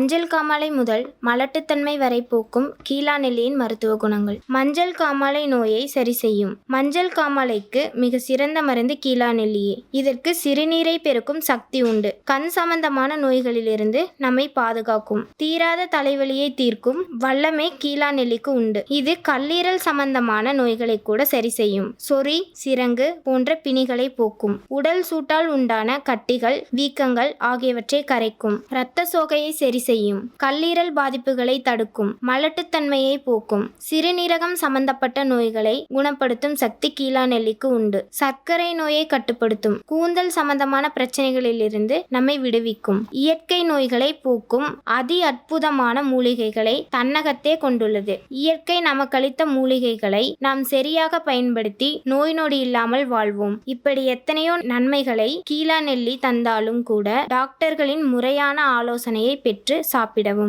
மஞ்சள் காமாலை முதல் மலட்டுத்தன்மை வரை போக்கும் கீழா நெல்லியின் மருத்துவ குணங்கள். மஞ்சள் காமாலை நோயை சரி செய்யும். மஞ்சள் காமாலைக்கு மிக சிறந்த மருந்து கீழா நெல்லியே. இதற்கு சிறுநீரை பெருக்கும் சக்தி உண்டு. கண் சம்பந்தமான நோய்களிலிருந்து நம்மை பாதுகாக்கும். தீராத தலைவலியை தீர்க்கும் வல்லமை கீழா நெல்லிக்கு உண்டு. இது கல்லீரல் சம்பந்தமான நோய்களை கூட சரி செய்யும். சொறி சிரங்கு போன்ற பிணிகளை போக்கும். உடல் சூட்டால் உண்டான கட்டிகள் வீக்கங்கள் ஆகியவற்றை கரைக்கும். இரத்த சோகையை சரி செய்யும். கல்லீரல் பாதிப்புகளை தடுக்கும். மலட்டுத்தன்மையை போக்கும். சிறுநீரகம் சம்பந்தப்பட்ட நோய்களை குணப்படுத்தும் சக்தி கீழா நெல்லிக்கு உண்டு. சர்க்கரை நோயை கட்டுப்படுத்தும். கூந்தல் சம்பந்தமான பிரச்சனைகளிலிருந்து நம்மை விடுவிக்கும். இயற்கை நோய்களை போக்கும் அதி அற்புதமான மூலிகைகளை தன்னகத்தே கொண்டுள்ளது. இயற்கை நமக்களித்த மூலிகைகளை நாம் சரியாக பயன்படுத்தி நோய் நொடி இல்லாமல் வாழ்வோம். இப்படி எத்தனையோ நன்மைகளை கீழா நெல்லி தந்தாலும் கூட டாக்டர்களின் முறையான ஆலோசனையை பெற்று சாப்பிடவும்.